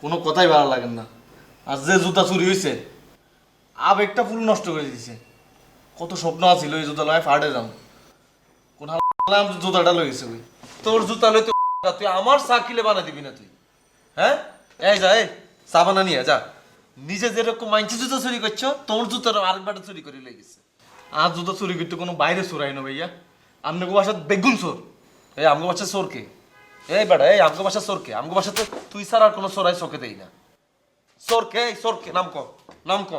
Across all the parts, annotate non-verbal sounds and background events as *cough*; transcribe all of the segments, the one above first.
কোনো কথাই ভালো লাগে না। আর যে জুতা চুরি হয়েছে আবেগটা ফুল নষ্ট করে দিছে। কত স্বপ্ন আছিল এই জুতা লয় ফাটে যাম কোন জুতাটা লইছে ওই তোর জুতা লইতে তুই আমার সাকিলে বানা দিবি না তুই। হ্যাঁ? এই যা, এই, চা বানা নিয়ে যা। নিজে যেরকম মাইনছি জুতা চুরি করছ, তোর জুতার আরেকবারটা চুরি করে লেগেছে আর জুতা চুরি করতে কোনো বাইরে চুরাই না ভাইয়া। আপনাকে বাসাত বেগুন চোর। এই আমগো বাসা সোরকে এই বেটা এই আমগো বাসা সোরকে আমগো বাসা তো তুই ছাড়া আর কোনো সোরাই চোখে দেই না। সোরকে এই সোরকে নাম ক নাম ক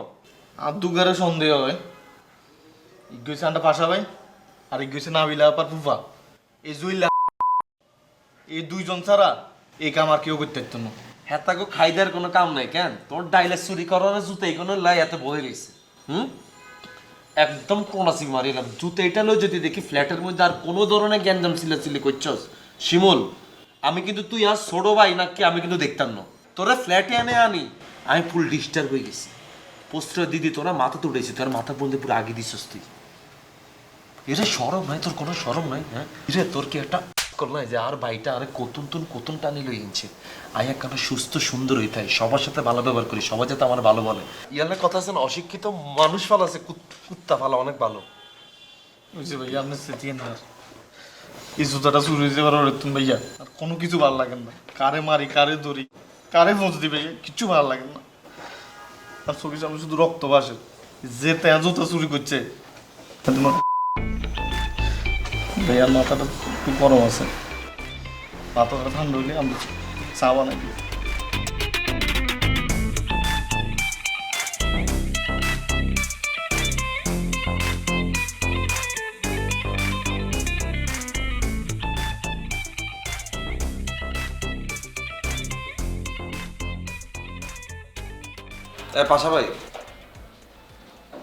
আর দুগারে সন্দেহ হয় ইগেছে আন্ডা পাশা ভাই আর ইগেছে নাবিলা আপার ফুফা। এই জুইলা এই দুইজন ছাড়া এই কাম আর কেউ করতে পারতো না। হেতাগো খাইদার কোনো কাম নাই কেন? তোর ডাইলে চুরি করার জুতো এগুলো লাই এত বলে রয়েছে হুম? একদম কোনাসি মারিলাম জুতো এটা লই যদি দেখি ফ্ল্যাটের মধ্যে আর কোনো ধরনের গ্যাঞ্জাম চিল্লাচিল্লি করছস শিমুল আমি কিন্তু তুই আর ছোড়ো ভাই নাকি আমি কিন্তু দেখতাম না। তোরা ফ্ল্যাটে এনে আনি, আমি ফুল ডিস্টার্ব হয়ে গেছি। পোস্টার দিদি তোরা মাথা তুলেছি, তোর মাথা বলতে পুরো আগে দিছস তুই। এটা সরম নাই, তোর কোনো সরম নাই হ্যাঁ? রে তোর কি একটা করলাই যে আর ভাইটা আরে কতুন তুন কতুন টানি লই ইনছে আয়া কেন সুস্থ, সুন্দর হইতে হয় সবার সাথে ভালো ব্যবহার করি, সবার সাথে আমার ভালো বলে। ইয়ালের কথা আছে না, অশিক্ষিত মানুষ ভালো আছে, কুত- কুত্তা ভালো, অনেক ভালো। বুঝছি ভাইয়া আপনি। এই জুতাটা চুরি হয়ে এবার ওরে তুমি ভাইয়া। আর কোনো কিছু ভালো লাগে না। কারে মারি, কারে ধরি, কারে পৌঁছ দিবে, কিচ্ছু ভালো লাগে না। আর চোখের সামনে শুধু রক্ত বাসে যে তেয়া জুতা চুরি করছে, তাতে ভাইয়ার মাথাটা একটু গরম আছে। মাথাটা ঠান্ডা হইলে আমি চা বানাই এ পাশা ভাই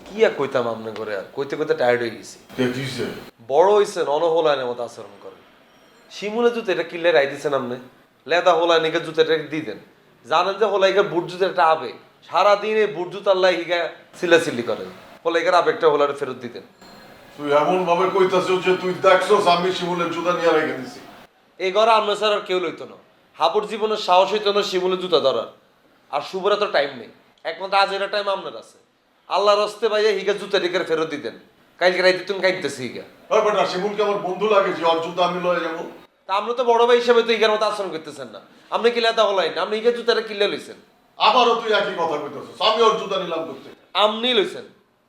কি আর কইতাম আমনে করে আর কইতে কইতে টায়ার্ড হয়ে গেছি। বড় হইছেন অনহোলায়নের মতো আচরণ করেন শিমুলে জুতো এটা কিনলে রাই দিছেন আপনি লেদা জুতো এটা দিয়ে দেন। জানেন যে বুট জুতো একটা আবে সারাদিন এই বুট জুতার সিলাসিলি করেন। হোলাইকার আবেগটা হোলারে ফেরত দিতেন। তুই এমন ভাবে কইতাছ যে তুই দেখছস আমি শিমুলের জুতা নিয়ে রেখে দিছি। এই ঘরে আমরা স্যার আর কেউ লইতো না। হাবুর জীবনের সাহস হইতো না শিমুলে জুতা ধরার। আর শুভর তো টাইম নেই। একমাত্র আজ এরা টাইম আপনার আছে। আল্লাহর হস্তে ভাইয়া হিগা জুতা টিকার ফেরত দিতেন। কালকে রাইতে তুমি কাইতেছি হিগা। শিমুলকে আমার বন্ধু লাগে যে ওর জুতা আমি লয়ে যাব? তা আমরা তো বড় ভাই হিসেবে তো ইগার মতো আচরণ করতেছেন না। আপনি হলাই না আপনি জুতাটা কিনলে লইছেন? আবারও তুই একই কথা কইতাছস আমি ওর জুতা নিলাম করতে। আমনি লইছেন।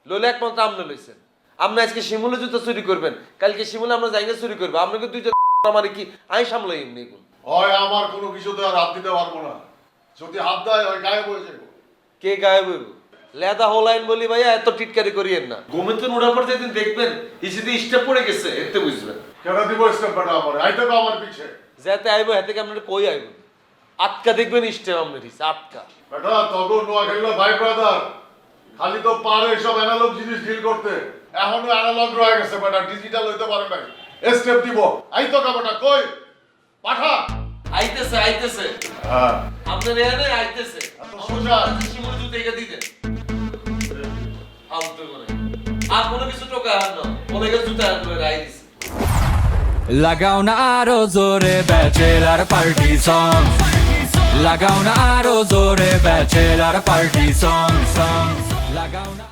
লইলে একমাত্র আপনি লইছেন। আপনি আজকে শিমুলে জুতা চুরি করবেন। কালকে শিমুলে আমরা জায়গা চুরি করব। আপনাকে দুইটা *laughs* আমার কি আমি সামলাই এমনি হয় আমার কোনো কিছুতে আর হাত দিতে পারব না। যদি হাত দেয় গায়েব হয়ে যাব। কে গায়ে বইব লেদা হোলাইন বলি ভাইয়া এত টিটকারি করিয়েন না। ঘুমেতে উড়ার পর যেদিন দেখবেন ইসিতে স্টেপ পড়ে গেছে এতে বুঝবেন। কেন দিব স্টেপ বেটা আমার? আইতে তো আমার পিছে। যাতে আইব হাতে আপনার কই আইব? আটকা দেখবেন স্টেপ আপনার হিসে আটকা। বেটা তখন নোয়াখালীর ভাই ব্রাদার খালি তো পারে সব অ্যানালগ জিনিস ডিল করতে। এখনও অ্যানালগ রয়ে গেছে বেটা ডিজিটাল হইতে পারে না স্টেপ দিব। আইতো কা বেটা কই? পাঠা! আইতেছে আইতেছে। হ্যাঁ। আপনার এখানে আইতেছে। করে। আর কোনো কিছু টোকা হার না। ওলেগে জুতা হার করে রাই লাগাও না আরও জোরে ব্যাচেলার পার্টি সং লাগাও না আরও জোরে ব্যাচেলার পার্টি সং সং লাগাও না